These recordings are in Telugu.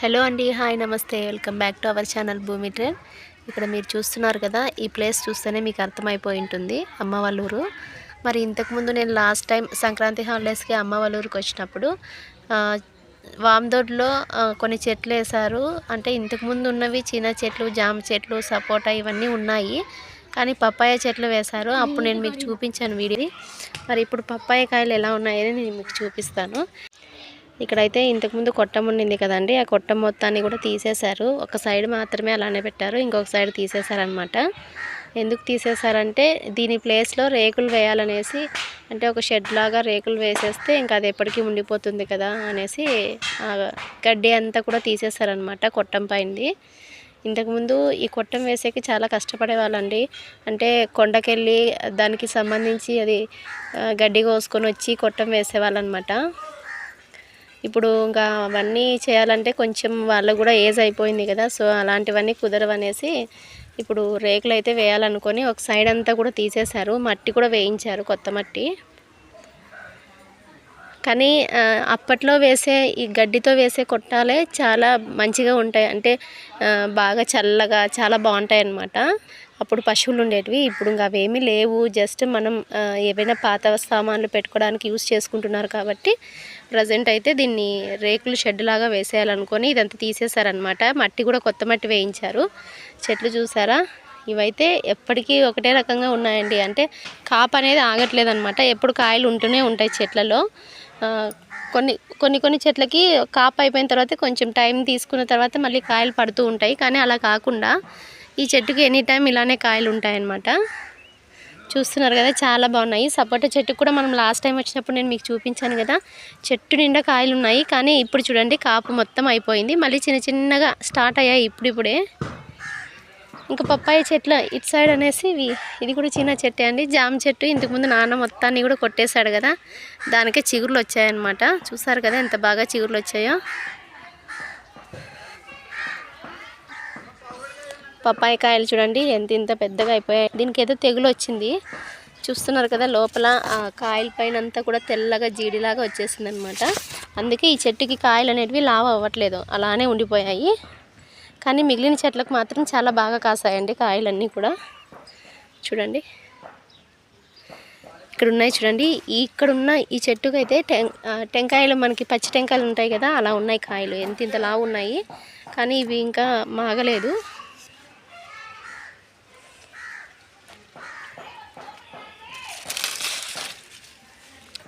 హలో అండి హాయ్ నమస్తే. Welcome back to our channel Bhoomi train ఇక్కడ మీరు చూస్తున్నారు కదా ఈ ప్లేస్ చూస్తేనే మీకు అర్థమైపోయి ఉంటుంది అమ్మ మరి ఇంతకుముందు నేను లాస్ట్ టైం సంక్రాంతి హాలిడేస్కి అమ్మ వచ్చినప్పుడు వామదొడ్లో కొన్ని చెట్లు వేశారు. అంటే ఇంతకుముందు ఉన్నవి చిన్న చెట్లు జామ చెట్లు సపోటా ఇవన్నీ ఉన్నాయి. కానీ పప్పాయ చెట్లు వేశారు. అప్పుడు నేను మీకు చూపించాను వీడియో మరి ఇప్పుడు పప్పాయ కాయలు ఎలా ఉన్నాయని నేను మీకు చూపిస్తాను. ఇక్కడైతే ఇంతకుముందు కొట్టం ఉండింది కదండి. ఆ కొట్టం మొత్తాన్ని కూడా తీసేశారు. ఒక సైడ్ మాత్రమే అలానే పెట్టారు. ఇంకొక సైడ్ తీసేశారనమాట ఎందుకు తీసేశారంటే దీని ప్లేస్లో రేకులు వేయాలనేసి అంటే ఒక షెడ్ లాగా రేకులు వేసేస్తే ఇంకా అది ఎప్పటికీ ఉండిపోతుంది కదా అనేసి గడ్డి అంతా కూడా తీసేశారనమాట కొట్టం పైంది. ఇంతకుముందు ఈ కొట్టం వేసేకి చాలా కష్టపడేవాళ్ళండి. అంటే కొండకెళ్ళి దానికి సంబంధించి అది గడ్డి కోసుకొని వచ్చి కొట్టం వేసేవాళ్ళనమాట ఇప్పుడు ఇంకా అవన్నీ చేయాలంటే కొంచెం వాళ్ళకు కూడా ఏజ్ అయిపోయింది కదా సో అలాంటివన్నీ కుదరవనేసి ఇప్పుడు రేకులు అయితే వేయాలనుకొని ఒక సైడ్ అంతా కూడా తీసేశారు మట్టి కూడా వేయించారు కొత్త మట్టి. కానీ అప్పట్లో వేసే ఈ గడ్డితో వేసే కొట్టాలే చాలా మంచిగా ఉంటాయి. అంటే బాగా చల్లగా చాలా బాగుంటాయి అన్నమాట అప్పుడు పశువులు ఉండేటివి. ఇప్పుడు ఇంకా అవేమీ లేవు. జస్ట్ మనం ఏవైనా పాత సామాన్లు పెట్టుకోవడానికి యూస్ చేసుకుంటున్నారు కాబట్టి ప్రజెంట్ అయితే దీన్ని రేకులు షెడ్ లాగా వేసేయాలనుకొని ఇదంతా తీసేశారనమాట మట్టి కూడా కొత్త మట్టి వేయించారు. చెట్లు చూసారా? ఇవైతే ఎప్పటికీ ఒకటే రకంగా ఉన్నాయండి. అంటే కాపు అనేది ఆగట్లేదు అనమాట ఎప్పుడు కాయలు ఉంటూనే ఉంటాయి చెట్లలో. కొన్ని కొన్ని కొన్ని చెట్లకి కాపు అయిపోయిన తర్వాత కొంచెం టైం తీసుకున్న తర్వాత మళ్ళీ కాయలు పడుతూ ఉంటాయి. కానీ అలా కాకుండా ఈ చెట్టుకి ఎనీ టైం ఇలానే కాయలు ఉంటాయన్నమాట. చూస్తున్నారు కదా చాలా బాగున్నాయి. సపోటా చెట్టుకు కూడా మనం లాస్ట్ టైం వచ్చినప్పుడు నేను మీకు చూపించాను కదా. చెట్టు నిండా కాయలు ఉన్నాయి. కానీ ఇప్పుడు చూడండి కాపు మొత్తం అయిపోయింది. మళ్ళీ చిన్న చిన్నగా స్టార్ట్ అయ్యాయి ఇప్పుడిప్పుడే. ఇంకా పప్పాయ చెట్లు ఇటు సైడ్ అనేసి ఇది కూడా చిన్న చెట్టే అండి. జామ చెట్టు. ఇంతకుముందు నాన్న మొత్తాన్ని కూడా కొట్టేశాడు కదా. దానికే చిగురులు వచ్చాయన్నమాట. చూసారు కదా ఎంత బాగా చిగురులు వచ్చాయో. పప్పాయ కాయలు చూడండి ఎంత ఇంత పెద్దగా అయిపోయాయి. దీనికి ఏదో తెగులు వచ్చింది. చూస్తున్నారు కదా లోపల ఆ కాయల పైన అంతా కూడా తెల్లగా జీడిలాగా వచ్చేసింది అనమాట అందుకే ఈ చెట్టుకి కాయలు అనేటివి లావు అవ్వట్లేదు. అలానే ఉండిపోయాయి. కానీ మిగిలిన చెట్లకు మాత్రం చాలా బాగా కాసాయండి కాయలన్నీ కూడా. చూడండి. ఇక్కడ ఉన్నాయి చూడండి. ఇక్కడ ఉన్న ఈ చెట్టుకు అయితే టెం టెంకాయలు మనకి పచ్చి టెంకాయలు ఉంటాయి కదా అలా ఉన్నాయి కాయలు. ఎంత ఇంత లావు ఉన్నాయి. కానీ ఇవి ఇంకా మాగలేదు.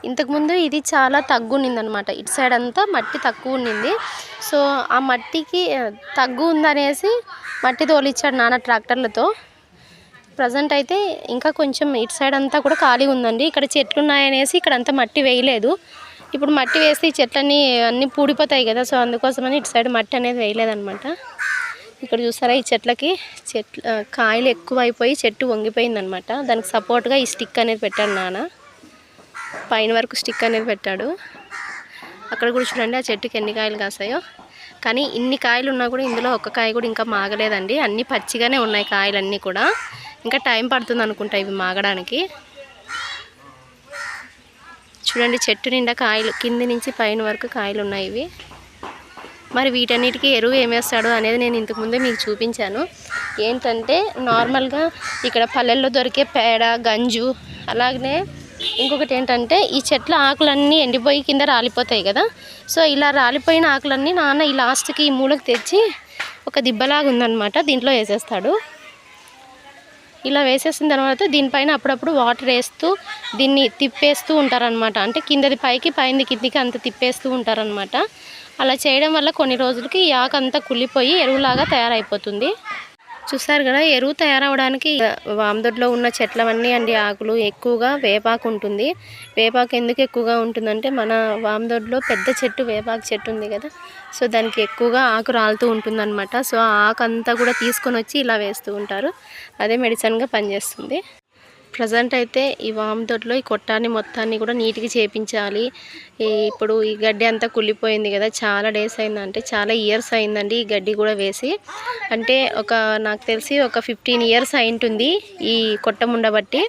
ఇంతకుముందు ఇది చాలా తగ్గు ఉన్నిందనమాట ఇటు సైడ్ అంతా మట్టి తక్కువ ఉన్నింది సో ఆ మట్టికి తగ్గు ఉందనేసి మట్టి తోలిచ్చాడు నాన్న ట్రాక్టర్లతో. ప్రజెంట్ అయితే ఇంకా కొంచెం ఇటు సైడ్ అంతా కూడా ఖాళీ ఉందండి ఇక్కడ చెట్లు ఉన్నాయనేసి ఇక్కడ అంతా మట్టి వేయలేదు. ఇప్పుడు మట్టి వేస్తే ఈ చెట్లన్నీ అన్నీ పూడిపోతాయి కదా సో అందుకోసమని ఇటు సైడ్ మట్టి అనేది వేయలేదనమాట. ఇక్కడ చూసారా ఈ చెట్లకి? చెట్లు కాయలు ఎక్కువ అయిపోయి చెట్టు వంగిపోయిందనమాట. దానికి సపోర్ట్గా ఈ స్టిక్ అనేది పెట్టాడు నాన్న. పైన వరకు స్టిక్ అనేది పెట్టాడు. అక్కడ కూడా చూడండి ఆ చెట్టుకి ఎన్ని కాయలు కాసాయో. కానీ ఇన్ని కాయలు ఉన్నా కూడా ఇందులో ఒక్క కాయ కూడా ఇంకా మాగలేదండి. అన్నీ పచ్చిగానే ఉన్నాయి కాయలన్నీ కూడా. ఇంకా టైం పడుతుంది అనుకుంటా ఇవి మాగడానికి. చూడండి చెట్టు నిండా కాయలు కింది నుంచి పైన వరకు కాయలు ఉన్నాయి ఇవి. మరి వీటన్నిటికీ ఎరువు ఏమేస్తాడు అనేది నేను ఇంతకుముందే మీకు చూపించాను. ఏంటంటే నార్మల్గా ఇక్కడ పల్లెల్లో దొరికే పేడ గంజు అలాగనే ఇంకొకటి ఏంటంటే ఈ చెట్ల ఆకులన్నీ ఎండిపోయి కింద రాలిపోతాయి కదా. సో ఇలా రాలిపోయిన ఆకులన్నీ నాన్న ఈ లాస్ట్కి ఈ మూలకు తెచ్చి ఒక దిబ్బలాగా ఉందన్నమాట దీంట్లో వేసేస్తాడు. ఇలా వేసేసిన తర్వాత దీనిపైన అప్పుడప్పుడు వాటర్ వేస్తూ దీన్ని తిప్పేస్తూ ఉంటారనమాట అంటే కిందది పైకి పైంది కిందికి అంత తిప్పేస్తూ ఉంటారనమాట అలా చేయడం వల్ల కొన్ని రోజులకి ఈ ఆకు అంతా కుళ్ళిపోయి ఎరువులాగా తయారైపోతుంది. చూసారు కదా ఎరువు తయారవడానికి వామదొడ్లో ఉన్న చెట్లవన్నీ అండి ఆకులు ఎక్కువగా వేపాకు ఉంటుంది. వేపాకు ఎందుకు ఎక్కువగా ఉంటుందంటే మన వామదొడ్లో పెద్ద చెట్టు వేపాకు చెట్టు ఉంది కదా సో దానికి ఎక్కువగా ఆకు రాలుతూ ఉంటుందన్నమాట. సో ఆ ఆకు అంతా కూడా తీసుకొని వచ్చి ఇలా వేస్తూ ఉంటారు. అదే మెడిసిన్గా పనిచేస్తుంది. ప్రజెంట్ అయితే ఈ వామ్ తోటలో ఈ కొట్టాన్ని మొత్తాన్ని కూడా నీట్గా చేపించాలి. ఇప్పుడు ఈ గడ్డి అంతా కుళ్ళిపోయింది కదా చాలా డేస్ అయిందంటే చాలా ఇయర్స్ అయిందండి ఈ గడ్డి కూడా వేసి. అంటే ఒక నాకు తెలిసి ఒక ఫిఫ్టీన్ ఇయర్స్ అయింటుంది ఈ కొట్టం ఉండబట్టి.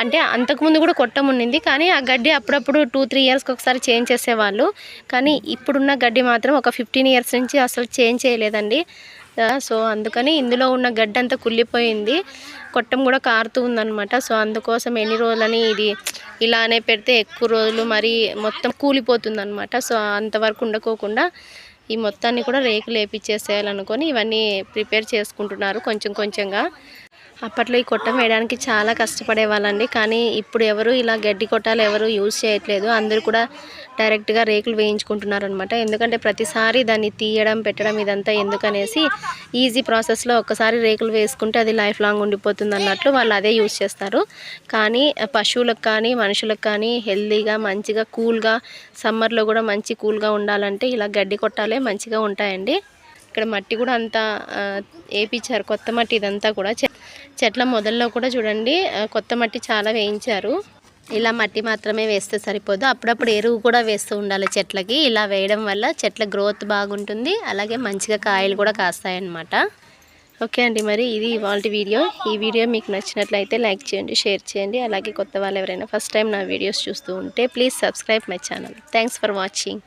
అంటే అంతకుముందు కూడా కొట్టం ఉండింది కానీ ఆ గడ్డి అప్పుడప్పుడు టూ త్రీ ఇయర్స్కి ఒకసారి చేంజ్ చేసేవాళ్ళు. కానీ ఇప్పుడున్న గడ్డి మాత్రం ఒక ఫిఫ్టీన్ ఇయర్స్ నుంచి అసలు చేంజ్ చేయలేదండి. సో అందుకని ఇందులో ఉన్న గడ్డంతా అంతా కుళ్ళిపోయింది. కొట్టం కూడా కారుతూ ఉందనమాట సో అందుకోసం ఎన్ని రోజులని ఇది ఇలానే పెడితే ఎక్కువ రోజులు మరి మొత్తం కూలిపోతుంది అనమాట సో అంతవరకు ఉండకోకుండా ఈ మొత్తాన్ని కూడా రేకులు వేపించేసేయాలనుకొని ఇవన్నీ ప్రిపేర్ చేసుకుంటున్నారు కొంచెం కొంచెంగా. అప్పట్లో ఈ కొట్టం వేయడానికి చాలా కష్టపడే వాళ్ళండి కానీ ఇప్పుడు ఎవరు ఇలా గడ్డి కొట్టాలు ఎవరు యూజ్ చేయట్లేదు. అందరూ కూడా డైరెక్ట్గా రేకులు వేయించుకుంటున్నారు అనమాట ఎందుకంటే ప్రతిసారి దాన్ని తీయడం పెట్టడం ఇదంతా ఎందుకనేసి ఈజీ ప్రాసెస్లో ఒక్కసారి రేకులు వేసుకుంటే అది లైఫ్ లాంగ్ ఉండిపోతుంది అన్నట్లు వాళ్ళు అదే యూజ్ చేస్తారు. కానీ పశువులకు కానీ మనుషులకు కానీ హెల్తీగా మంచిగా కూల్గా సమ్మర్లో కూడా మంచి కూల్గా ఉండాలంటే ఇలా గడ్డి కొట్టాలే మంచిగా ఉంటాయండి. ఇక్కడ మట్టి కూడా అంతా వేయించారు వేపించారు కొత్త మట్టి ఇదంతా కూడా. చెట్ల మొదల్లో కూడా చూడండి కొత్త మట్టి చాలా వేయించారు. ఇలా మట్టి మాత్రమే వేస్తే సరిపోదు. అప్పుడప్పుడు ఎరువు కూడా వేస్తూ ఉండాలి చెట్లకి. ఇలా వేయడం వల్ల చెట్ల గ్రోత్ బాగుంటుంది. అలాగే మంచిగా కాయలు కూడా కాస్తాయన్నమాట. ఓకే అండి మరి ఇది ఇవాళ వీడియో. ఈ వీడియో మీకు నచ్చినట్లయితే లైక్ చేయండి షేర్ చేయండి. అలాగే కొత్త వాళ్ళు ఎవరైనా ఫస్ట్ టైం నా వీడియోస్ చూస్తూ ఉంటే please subscribe my channel. Thanks for watching.